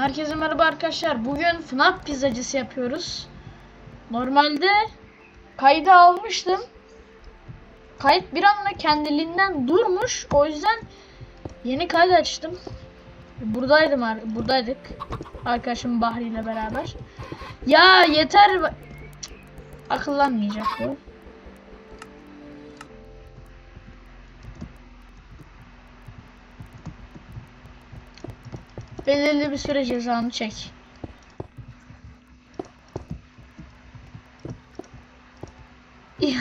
Herkese merhaba arkadaşlar. Bugün FNAF pizzacısı yapıyoruz. Normalde kaydı almıştım. Kayıt bir anda kendiliğinden durmuş. O yüzden yeni kaydı açtım. Buradaydım, buradaydık. Arkadaşım Bahri ile beraber. Ya yeter. Cık, Akıllanmayacak bu. Belirli bir süre cezanı çek.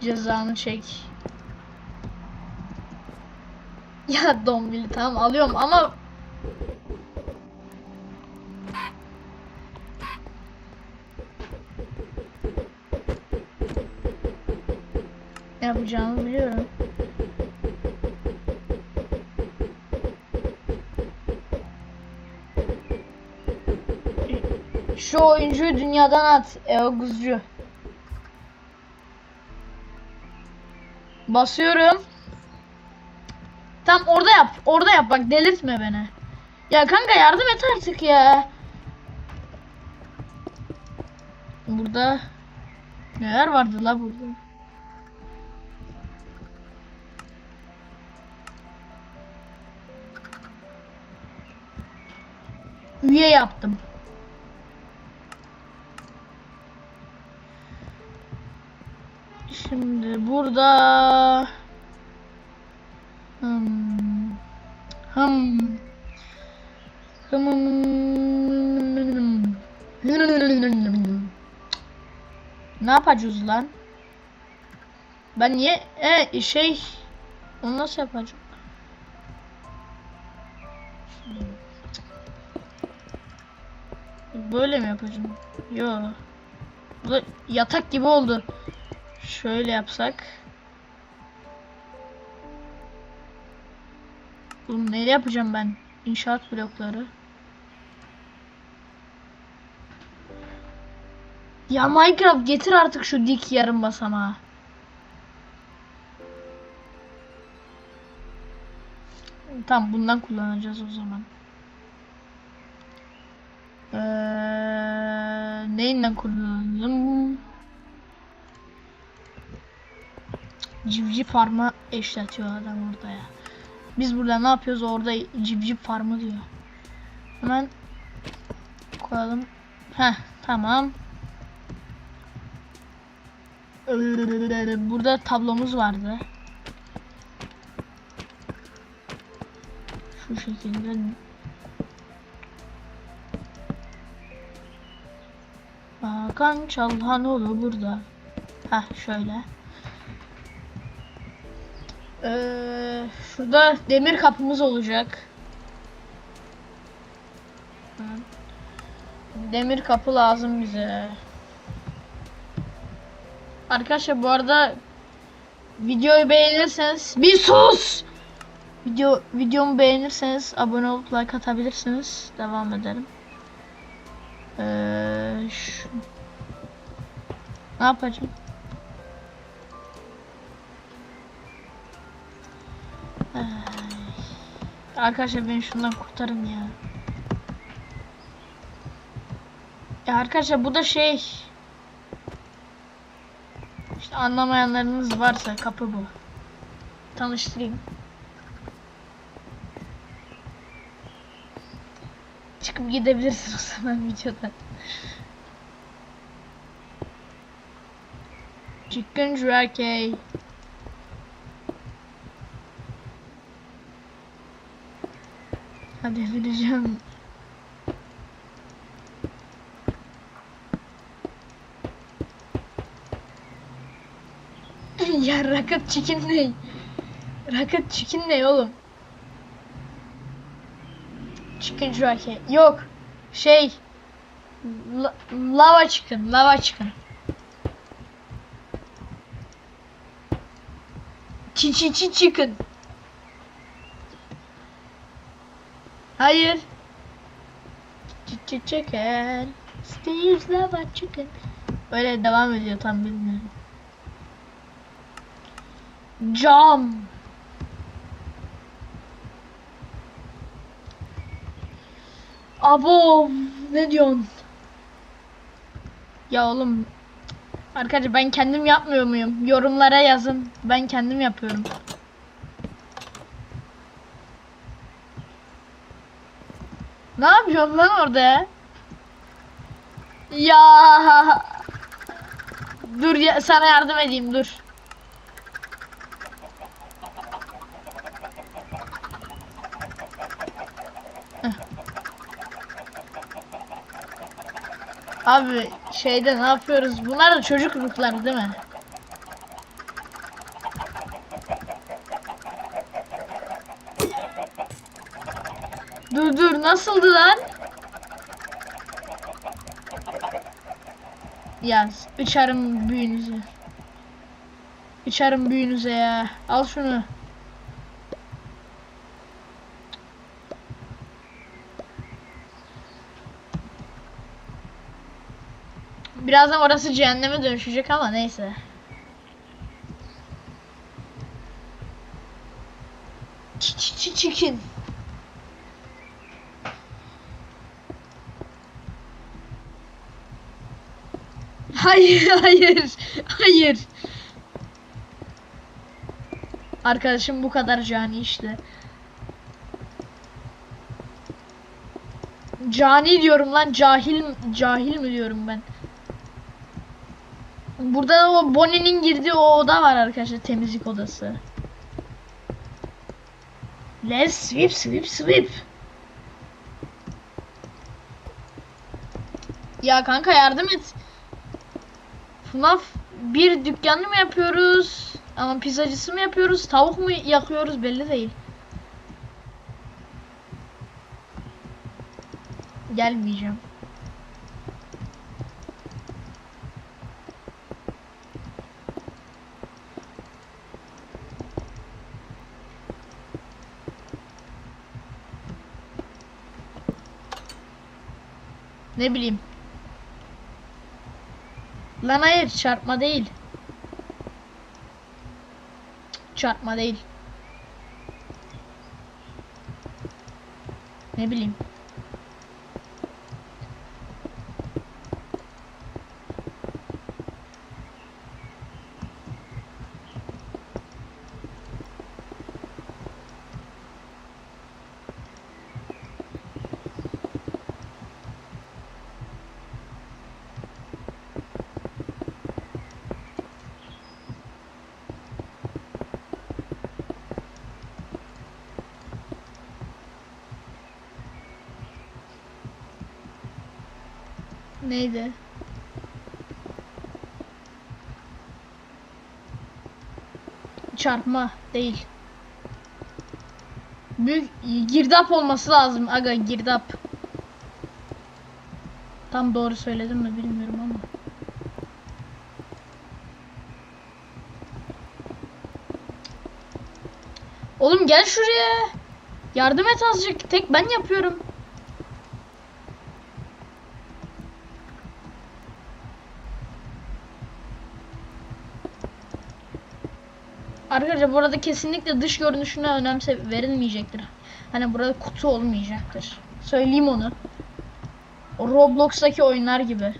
Cezanı çek. Ya Dombili tamam alıyorum ama yapacağımı biliyorum. Şu oyuncuyu dünyadan at. Eoguzcu. Basıyorum. Tam orada yap. Orada yap bak delirtme beni. Ya kanka yardım et artık ya. Burada neler vardı la burada? Üye yaptım. Şimdi burada hmm. Hım. Hım. Ne yapacağız lan? Ben niye e şey onu nasıl yapacağım? Böyle mi yapacağım? Yo. Bu yatak gibi oldu. Şöyle yapsak. Oğlum neyle yapacağım ben? İnşaat blokları. Ya Minecraft getir artık şu dik yarım basamağı. Tamam bundan kullanacağız o zaman. Ee, neyinden kullanalım? Civciv farmı eşletiyor adam orada ya. Biz burada ne yapıyoruz? Orada civciv farmı diyor. Hemen koyalım. Heh tamam. Burada tablomuz vardı. Şu şekilde. Hakan Çalhanoğlu burada. Heh şöyle. Ee, şurada demir kapımız olacak. Demir kapı lazım bize. Arkadaşlar bu arada videoyu beğenirseniz bir sus. Video videomu beğenirseniz abone olup like atabilirsiniz. Devam edelim. Ee, şu... Ne yapacağım? Arkadaşlar beni şundan kurtarın ya. Ya arkadaşlar bu da şey işte anlamayanlarınız varsa kapı bu. Tanıştırayım. Çıkıp gidebilirsin o zaman videodan. Chicken Drake. Hadi vereceğim. ya Rocket Chicken ne? Rocket Chicken ne oğlum? Chicken Drake. Yok. Şey. La- lava Chicken. Lava Chicken. Çi çi çi chicken. Hayır. Chicken. Steve's lava chicken. Böyle devam ediyor tam bilmiyorum. Cam. Abo ne diyorsun? Ya oğlum Arkadaşlar ben kendim yapmıyor muyum? Yorumlara yazın. Ben kendim yapıyorum. Ne yapıyorsun lan orada ya? Dur ya, sana yardım edeyim dur. Abi şeyde ne yapıyoruz? Bunlar da çocukluklar değil mi? Dur dur nasıldı lan? Ya uçarım büyünüze. Uçarım büyünüze ya. Al şunu. Birazdan orası cehenneme dönüşecek ama neyse. Hayır, hayır, hayır. Arkadaşım bu kadar cani işte. Cani diyorum lan, cahil cahil mi diyorum ben? Burada o Bonnie'nin girdiği o oda var arkadaşlar, temizlik odası. Let's sweep, sweep, sweep. Ya kanka yardım et. FNAF bir dükkanı mı yapıyoruz? Ama pizzacısı mı yapıyoruz? Tavuk mu yakıyoruz belli değil. Gelmeyeceğim. Ne bileyim. Lan hayır çarpma değil. Çarpma değil. Ne bileyim. Neydi? Çarpma değil. Büyük girdap olması lazım aga girdap. Tam doğru söyledim mi bilmiyorum ama. Oğlum gel şuraya. Yardım et azıcık. Tek ben yapıyorum. Arkadaşlar burada kesinlikle dış görünüşüne önemse verilmeyecektir. Hani burada kutu olmayacaktır. Söyleyeyim onu. Roblox'taki oyunlar gibi.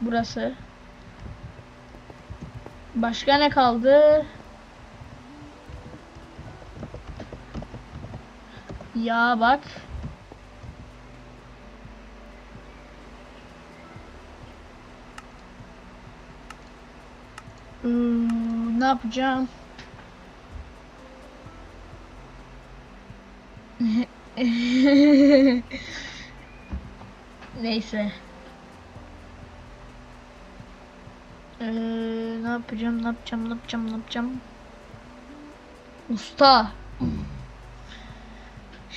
Burası. Başka ne kaldı? Ya bak. Hmm, ne yapacağım? Neyse. Ee, ne yapacağım? Ne yapacağım? Ne yapacağım? Ne yapacağım? Usta.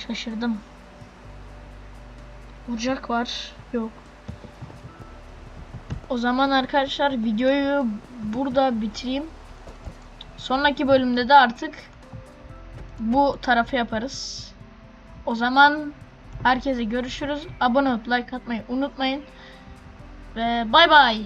Şaşırdım. Ocak var. Yok. O zaman arkadaşlar videoyu burada bitireyim. Sonraki bölümde de artık bu tarafı yaparız. O zaman Herkese görüşürüz. Abone olup like atmayı unutmayın. Ve bay bay.